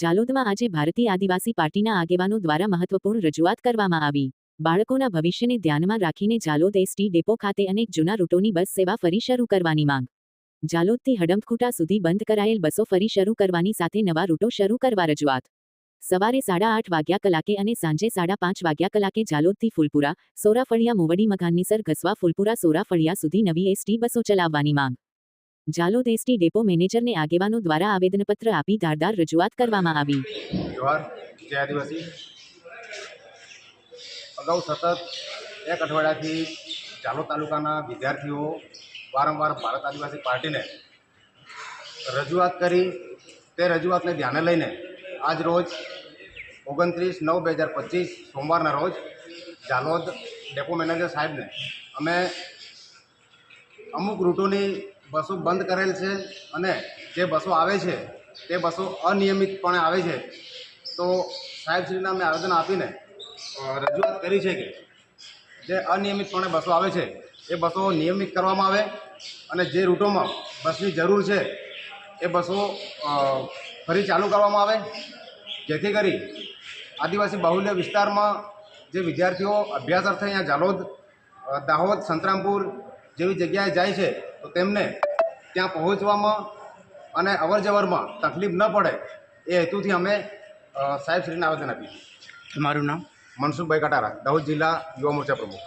જાલોદમાં આજે ભારતીય આદિવાસી પાર્ટીના આગેવાનો દ્વારા મહત્વપૂર્ણ રજૂઆત કરવામાં આવી. બાળકોના ભવિષ્યને ધ્યાનમાં રાખીને જાલોદ એસટી ડેપો ખાતે અનેક જૂના રૂટોની બસ સેવા ફરી શરૂ કરવાની માંગ. જાલોદથી હડમખુટા સુધી બંધ કરાયેલ બસો ફરી શરૂ કરવાની સાથે નવા રૂટો શરૂ કરવા રજૂઆત. સવારે સાડા આઠ વાગ્યા કલાકે અને સાંજે સાડા પાંચ વાગ્યા કલાકે જાલોદથી ફૂલપુરા, સોરાફળિયા, મોવડી મકાનનીસર ઘસવા, ફૂલપુરા, સોરાફળિયા સુધી નવી એસટી બસો ચલાવવાની માંગ. જાલોદ એસટી ડેપો મેનેજરને આગેવાનો દ્વારા આવેદનપત્ર આપી ધારદાર રજૂઆત કરવામાં આવી. અગાઉ સતત એક અઠવાડિયાથી જાલોદ તાલુકાના વિદ્યાર્થીઓ વારંવાર ભારત આદિવાસી પાર્ટીને રજૂઆત કરી, તે રજૂઆતને ધ્યાને લઈને આજ રોજ ઓગણત્રીસ નવ બે હજાર પચીસ સોમવારના રોજ જાલોદ ડેપો મેનેજર સાહેબને અમે અમુક રૂટોની બસો બંધ કરેલ છે અને જે બસો આવે છે, તે બસો અનિયમિતપણે આવે છે. તો સાહેબશ્રીને અમે આવેદન આપીને રજૂઆત કરી છે કે જે અનિયમિતપણે બસો આવે છે, એ બસો નિયમિત કરવામાં આવે અને જે રૂટોમાં બસની જરૂર છે, એ બસો ફરી ચાલુ કરવામાં આવે. જેથી કરી આદિવાસી બાહુલ્ય વિસ્તારમાં જે વિદ્યાર્થીઓ અભ્યાસ અર્થે અહીંયા જાલોદ દાહોદ, સંતરામપુર જેવી જગ્યાએ જાય છે તો તેમને ત્યાં પહોંચવામાં અને અવર જવરમાં તકલીફ ન પડે એ હેતુથી અમે સાહેબશ્રીને આવેદન આપ્યું તમારું નામ? મનસુખભાઈ કટારા દાહોદ જિલ્લા યુવા મોરચા પ્રમુખ.